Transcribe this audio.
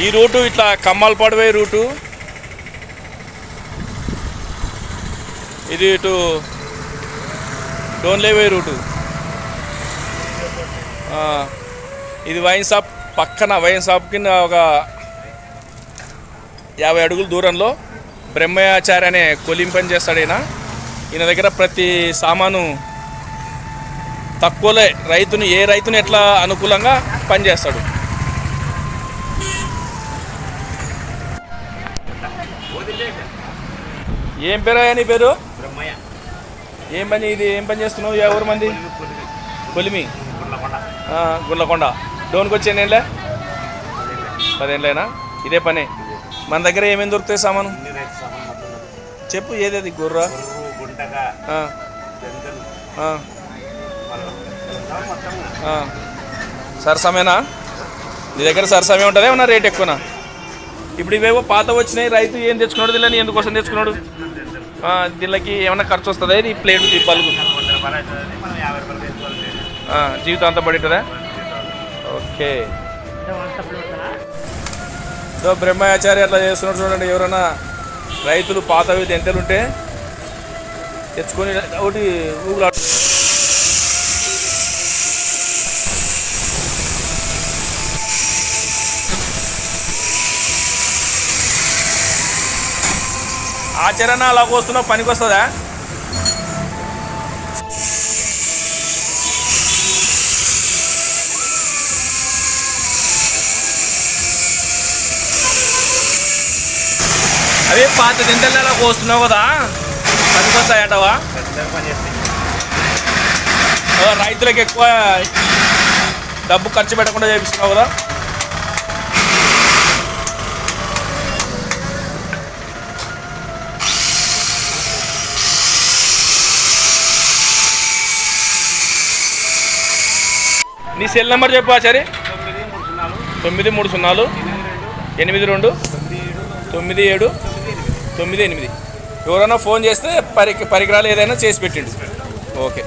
ఈ రూటు ఇట్లా కమ్మలపాడు పోయే రూటు. ఇది ఇటు డోన్లే రూటు. ఇది వైన్ షాప్ పక్కన వైన్ షాప్ కింద ఒక యాభై అడుగుల దూరంలో బ్రహ్మయాచార్య అనే కొలింపని చేస్తాడు ఈయన. ఈయన దగ్గర ప్రతి సామాను తక్కువలే. రైతుని ఏ రైతుని ఎట్లా అనుకూలంగా పనిచేస్తాడు ఏం పేరయ్యా నీ పేరు? ఏం పని ఇది? ఏం పని చేస్తున్నావు? ఎవరు మంది? కొలిమి ఆ, గుండ్లకొండ డోన్కి వచ్చి ఎన్నేళ్ళే పదేళ్ళేనా? ఇదే పని. మన దగ్గర ఏమేమి దొరుకుతాయి సామాను. చెప్పు ఏదేది? గుర్ర. సరసమేనా? నీ దగ్గర సరసమే ఉంటుంది ఏమన్నా రేట్ ఎక్కువనా? ఇప్పుడు ఇవేవో పాత వచ్చినాయి రైతు ఏం తెచ్చుకున్నాడు దీనిని ఎందుకోసం తెచ్చుకున్నాడు? దీనికి ఏమైనా ఖర్చు వస్తుందా? ఈ ప్లేట్ ఈ బల్బు? వంద రూపాయలు ఓకే. సో బ్రహ్మాచార్య అట్లా చేస్తున్నాడు చూడండి ఎవరైనా రైతులు పాతవి దెంతలుంటే తెచ్చుకొని ఒకటి ఊగులా ఆచరణ అలా కోస్తున్నావు పనికి వస్తుందా? అవి పాత దింటలు అలా కోస్తున్నావు కదా పనికి వస్తాయంటవా? పని రైతులకు ఎక్కువ డబ్బు ఖర్చు పెట్టకుండా చేపిస్తున్నావు కదా. నీ సెల్ నెంబర్ చెప్పు ఆచారి. తొమ్మిది మూడు సున్నాలు. ఎనిమిది రెండు. తొమ్మిది ఏడు. తొమ్మిది ఎనిమిది. తొమ్మిది ఎనిమిది ఎవరైనా ఫోన్ చేస్తే పరి పరికరాలు ఏదైనా చేసి పెట్టిండు. ఓకే.